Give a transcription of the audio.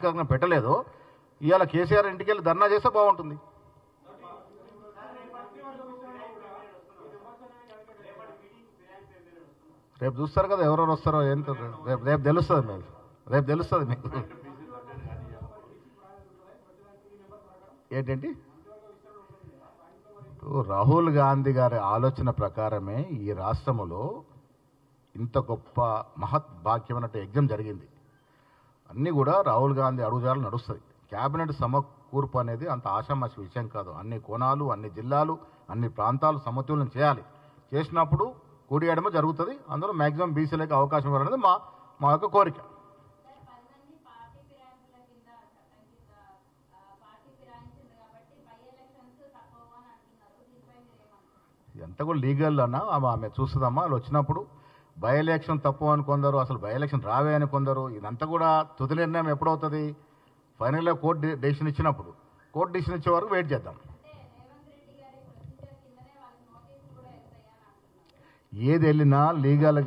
అధికారంగా పెట్టలేదు. ఇవాళ కేసీఆర్ ఇంటికి వెళ్ళి ధర్నా చేస్తే బాగుంటుంది. రేపు చూస్తారు కదా ఎవరెవరు వస్తారో ఏం రేపు రేపు తెలుస్తుంది మీకు. రేపు తెలుస్తుంది మీకు. ఏంటంటి రాహుల్ గాంధీ గారి ఆలోచన ప్రకారమే ఈ రాష్ట్రములో ఇంత గొప్ప మహత్ భాగ్యమైనట్టు యజ్ఞం జరిగింది. అన్నీ కూడా రాహుల్ గాంధీ అడుగుజాలు నడుస్తుంది క్యాబినెట్ సమకూర్పు అనేది అంత ఆషామాషి విషయం కాదు. అన్ని కోణాలు అన్ని జిల్లాలు అన్ని ప్రాంతాలు సమతుల్యం చేయాలి. చేసినప్పుడు కూడి ఎడమ జరుగుతుంది. అందులో మ్యాక్సిమం బీసీలకు అవకాశం ఇవ్వాలనేది మా మా యొక్క కోరిక. ఎంత కూడా లీగల్ అన్నా ఆమె చూస్తుందమ్మా. వాళ్ళు వచ్చినప్పుడు బై ఎలక్షన్ తప్పు అని కొందరు అసలు బై ఎలక్షన్ రావే అని కొందరు ఇదంతా కూడా తుది నిర్ణయం ఎప్పుడవుతుంది? ఫైనల్గా కోర్టు డెసిషన్ ఇచ్చినప్పుడు. కోర్టు డెసిషన్ ఇచ్చే వరకు వెయిట్ చేద్దాం. ఏది వెళ్ళినా లీగల్గా